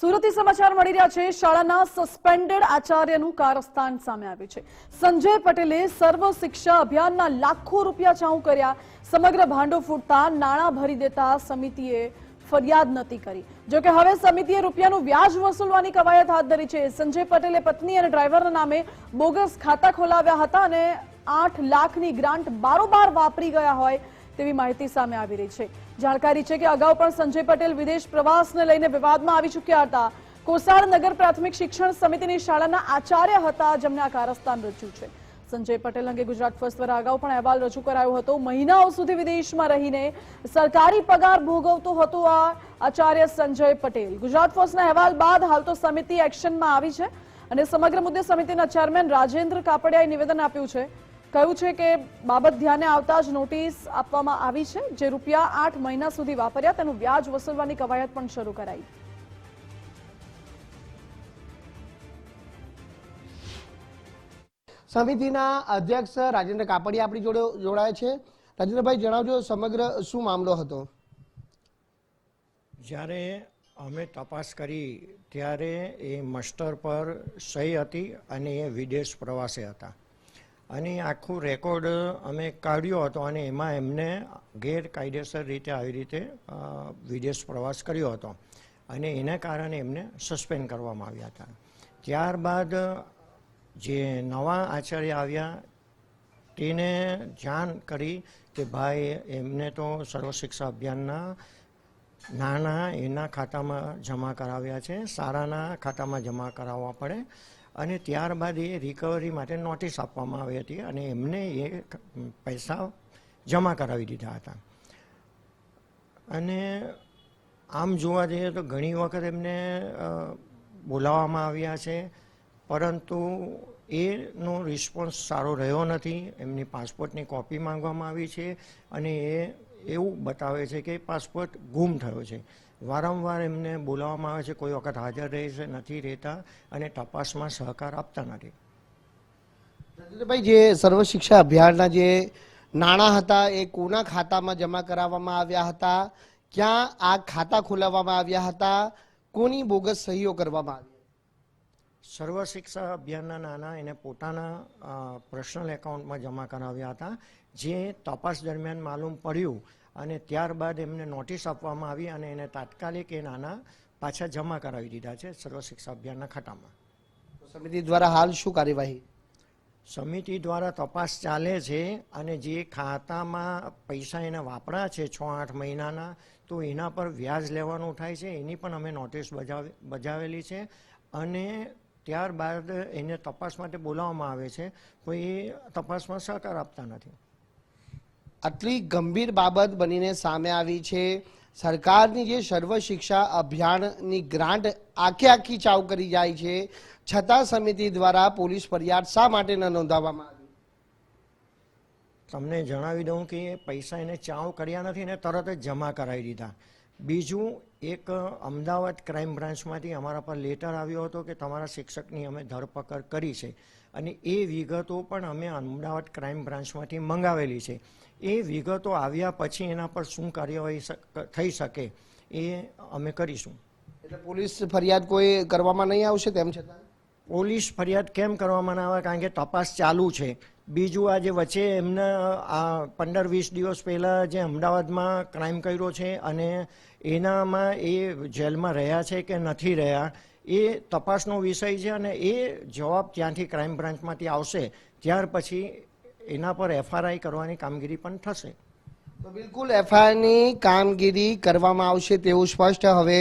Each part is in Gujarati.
સુરતી સમાચાર મળી રહ્યા છે. શાળાના સસ્પેન્ડેડ આચાર્યનું કારસ્તાન સામે આવ્યું છે. સંજય પટેલે સર્વ શિક્ષા અભિયાનના લાખો રૂપિયા ચાઉ કર્યા. સમગ્ર ભાંડો ફૂટતા નાણાં ભરી દેતા સમિતિએ ફરિયાદ નથી કરી. જોકે હવે સમિતિએ રૂપિયાનું વ્યાજ વસૂલવાની કવાયત હાથ ધરી છે. સંજય પટેલે પત્ની અને ડ્રાઈવરના નામે બોગસ ખાતા ખોલાવ્યા હતા અને આઠ લાખની ગ્રાન્ટ બારોબાર વાપરી ગયા હોય તેવી માહિતી સામે આવી રહી છે. જાણકારી છે કે અગાઉ પણ સંજય પટેલ વિદેશ પ્રવાસને લઈને વિવાદમાં આવી ચૂક્યા હતા. કોસાડ નગર પ્રાથમિક શિક્ષણ સમિતિની શાળાના આચાર્ય હતા, જેમને આ કારસ્તાન રચ્યું છે. સંજય પટેલ અંગે ગુજરાત ફર્સ્ટ દ્વારા અગાઉ પણ અહેવાલ રજૂ કરાયો હતો. મહિનાઓ સુધી વિદેશમાં રહીને સરકારી પગાર ભોગવતો હતો આ આચાર્ય સંજય પટેલ. ગુજરાત ફર્સ્ટના અહેવાલ બાદ હાલ તો સમિતિ એક્શનમાં આવી છે અને સમગ્ર મુદ્દે સમિતિના ચેરમેન રાજેન્દ્ર કાપડિયાએ નિવેદન આપ્યું છે. કહ્યું છે કે બાબત ધ્યાને આવતા જ નોટિસ આપવામાં આવી છે જે રૂપિયા આઠ મહિના સુધી વાપર્યા તેનું વ્યાજ વસૂલવાની કવાયત પણ શરૂ કરાઈ. સમિતિના અધ્યક્ષ રાજેન્દ્ર કાપડિયા આપણી જોડે જોડાય છે. રાજેન્દ્રભાઈ જણાવજો સમગ્ર શું મામલો હતો? જ્યારે અમે તપાસ કરી ત્યારે એ મસ્ટર પર સહી હતી અને એ વિદેશ પ્રવાસે હતા. અને આખું રેકોર્ડ અમે કાઢ્યો હતો અને એમાં એમને ગેરકાયદેસર રીતે આવી રીતે વિદેશ પ્રવાસ કર્યો હતો. અને એના કારણે એમને સસ્પેન્ડ કરવામાં આવ્યા હતા. ત્યારબાદ જે નવા આચાર્ય આવ્યા, તેને જાણ કરી કે ભાઈ, એમને તો સર્વ શિક્ષા અભિયાનના નાના એના ખાતામાં જમા કરાવ્યા છે, સારાના ખાતામાં જમા કરાવવા પડે. અને ત્યારબાદ એ રિકવરી માટે નોટિસ આપવામાં આવી હતી અને એમને એ પૈસા જમા કરાવી દીધા હતા. અને આમ જોવા જઈએ તો ઘણી વખત એમને બોલાવવામાં આવ્યા છે, પરંતુ એનો રિસ્પોન્સ સારો રહ્યો નથી. એમની પાસપોર્ટની કોપી માંગવામાં આવી છે અને એ એવું બતાવે છે કે પાસપોર્ટ ગુમ થયો છે. વારંવાર એમને બોલાવવામાં આવે છે કોઈ વખત હાજર રહે છે નથી રહેતા અને તપાસમાં સહકાર આપતા નથી. ભાઈ જે સર્વ શિક્ષા અભિયાનના જે નાણાં હતા એ કોના ખાતામાં જમા કરાવવામાં આવ્યા હતા? ક્યાં આ ખાતા ખોલાવવામાં આવ્યા હતા? કોની બોગસ સહીઓ કરવામાં આવી? સર્વ શિક્ષા અભિયાનના નાણાં એને પોતાના પર્સનલ એકાઉન્ટમાં જમા કરાવ્યા હતા. જે તપાસ દરમિયાન માલુમ પડ્યું અને ત્યારબાદ એમને નોટિસ આપવામાં આવી અને એને તાત્કાલિક એ નાના પાછા જમા કરાવી દીધા છે સર્વ શિક્ષા અભિયાનના ખાતામાં. સમિતિ દ્વારા હાલ શું કાર્યવાહી? સમિતિ દ્વારા તપાસ ચાલે છે અને જે ખાતામાં પૈસા એને વાપરા છે છ આઠ મહિનાના તો એના પર વ્યાજ લેવાનું થાય છે એની પણ અમે નોટિસ બજાવે બજાવેલી છે અને ત્યારબાદ એને તપાસ માટે બોલાવવામાં આવે છે કોઈ એ તપાસમાં સહકાર આપતા નથી. આટલી ગંભીર બાબત બનીને સામે આવી છે. સરકારની જે સર્વ શિક્ષા અભિયાનની ગ્રાન્ટ આખે આખી ચાવ કરી જાય છે. છતાં સમિતિ દ્વારા પોલીસ ફરિયાદ શા માટે ન નોંધાવવામાં તમને જણાવી દઉં કે પૈસા એને ચાવ કર્યા નથી ને તરત જ જમા કરાવી દીધા. બીજું એક અમદાવાદ ક્રાઇમ બ્રાન્ચમાંથી અમારા પર લેટર આવ્યો હતો કે તમારા શિક્ષકની અમે ધરપકડ કરી છે. અને એ વિગતો પણ અમે અમદાવાદ ક્રાઇમ બ્રાન્ચમાંથી મંગાવેલી છે. એ વિગતો આવ્યા પછી એના પર શું કાર્યવાહી થઈ શકે એ અમે કરીશું. એટલે પોલીસ ફરિયાદ કોઈ કરવામાં નહીં આવશે તેમ છતાં? પોલીસ ફરિયાદ કેમ કરવામાં ના આવે? કારણ કે તપાસ ચાલુ છે. બીજું આજે વચ્ચે એમને, આ પંદર વીસ દિવસ પહેલાં જે અમદાવાદમાં ક્રાઇમ કર્યો છે અને એનામાં એ જેલમાં રહ્યા છે કે નથી રહ્યા, એ તપાસનો વિષય છે અને એ જવાબ ત્યાંથી ક્રાઇમ બ્રાન્ચમાંથી આવશે. ત્યાર પછી એના પર એફઆરઆઈ કરવાની કામગીરી પણ થશે. બિલકુલ એફઆઈઆરની કામગીરી કરવામાં આવશે તેવું સ્પષ્ટ હવે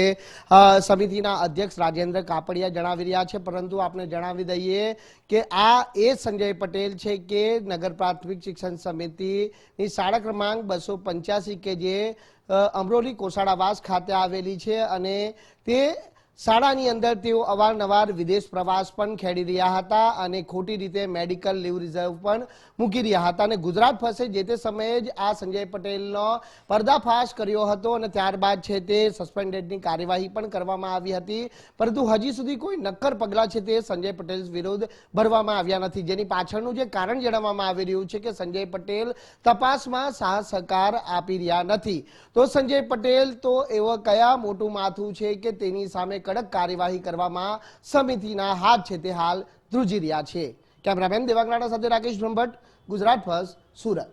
સમિતિના અધ્યક્ષ રાજેન્દ્ર કાપડિયા જણાવી રહ્યા છે. પરંતુ આપણે જણાવી દઈએ કે આ એ સંજય પટેલ છે કે નગર પ્રાથમિક શિક્ષણ સમિતિની શાળા ક્રમાંક બસો પંચ્યાસી કે જે અમરોલી કોસાડાવાસ ખાતે આવેલી છે અને તે શાળાની અંદર તેઓ અવારનવાર વિદેશ પ્રવાસ પણ ખેડી રહ્યા હતા અને ખોટી રીતે મેડિકલ લીવ રિઝર્વ પણ મૂકી રહ્યા હતા અને ગુજરાત ફસે જે તે સમયે જ આ સંજય પટેલનો પર્દાફાશ કર્યો હતો અને ત્યારબાદ છે તે સસ્પેન્ડેડની કાર્યવાહી પણ કરવામાં આવી હતી. પરંતુ હજી સુધી કોઈ નક્કર પગલાં છે તે સંજય પટેલ વિરુદ્ધ ભરવામાં આવ્યા નથી. જેની પાછળનું જે કારણ જણાવવામાં આવી રહ્યું છે કે સંજય પટેલ તપાસમાં સાહસ સહકાર આપી રહ્યા નથી. તો સંજય પટેલ તો એવો કયા મોટું માથું છે કે તેની સામે કડક કાર્યવાહી કરવામાં સમિતિના હાથ છે તે હાલ ધ્રુજી રહ્યા છે. કેમેરામેન દેવાંગનાડા સાથે રાકેશ બ્રહ્મભટ્ટ, ગુજરાત ફર્સ્ટ, સુરત.